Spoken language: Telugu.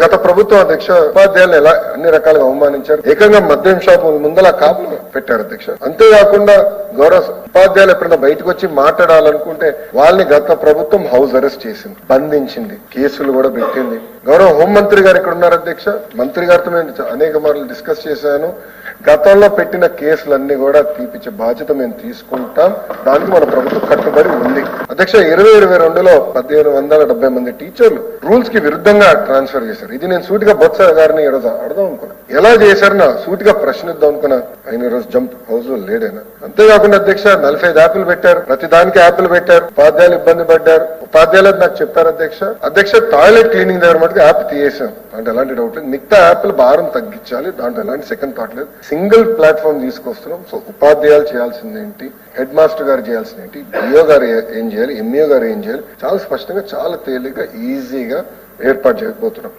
గత ప్రభుత్వం అధ్యక్ష ఉపాధ్యాయులు ఎలా అన్ని రకాలుగా అవమానించారు? ఏకంగా మద్యం షాపు ముందల కాపులు పెట్టారు అధ్యక్ష. అంతేకాకుండా గౌరవ ఉపాధ్యాయులు ఎప్పుడైనా బయటకు వచ్చి మాట్లాడాలనుకుంటే వాళ్ళని గత ప్రభుత్వం హౌస్ అరెస్ట్ చేసింది బంధించింది కేసులు కూడా పెట్టింది. గౌరవ హోంమంత్రి గారు ఇక్కడ ఉన్నారు అధ్యక్ష. మంత్రి గారితో నేను అనేక మార్లు డిస్కస్ చేశాను. గతంలో పెట్టిన కేసులన్నీ కూడా తీపిచ్చే బాధ్యత మేము తీసుకుంటాం. దానికి మన ప్రభుత్వం కట్టుబడి ఉంది. అధ్యక్ష ఇరవై ఇరవై రెండులో పదిహేను వందల డెబ్బై మంది టీచర్లు రూల్స్కి విరుద్ధంగా ట్రాన్స్ఫర్ చేశారు. ఇది నేను సూటిగా బొత్స గారిని ఈరోజు అడదాం అనుకున్నా. ఎలా చేశారు సూటిగా ప్రశ్నిద్దాం అనుకున్నా. ఆయన ఈరోజు జంప్ హౌస్లో లేడైనా? అంతేకాకుండా అధ్యక్ష నలభై ఐదు యాప్లు పెట్టారు. ప్రతి దానికి యాప్లు పెట్టారు. ఉపాధ్యాయులు ఇబ్బంది పడ్డారు. ఉపాధ్యాయులు నాకు చెప్పారు అధ్యక్ష. అధ్యక్ష టాయిలెట్ క్లీనింగ్ దగ్గర మటుకు యాప్ తీయేసాం అంటే ఎలాంటి డౌట్ లేదు. మిగతా యాప్లు భారం తగ్గించాలి. దాంట్లో ఎలాంటి సెకండ్ థాట్ లేదు. సింగిల్ ప్లాట్ఫామ్ తీసుకొస్తున్నాం. సో ఉపాధ్యాయులు చేయాల్సిందేంటి? హెడ్ మాస్టర్ గారు చేయాల్సిందేంటి? డిఓ గారు ఏం చేయాలి? చేయాలి? ఎంఈఓ గారు ఏం చేయాలి? చాలా స్పష్టంగా చాలా తేలిగ్గా ఈజీగా ఏర్పాటు చేయకపోతున్నాం.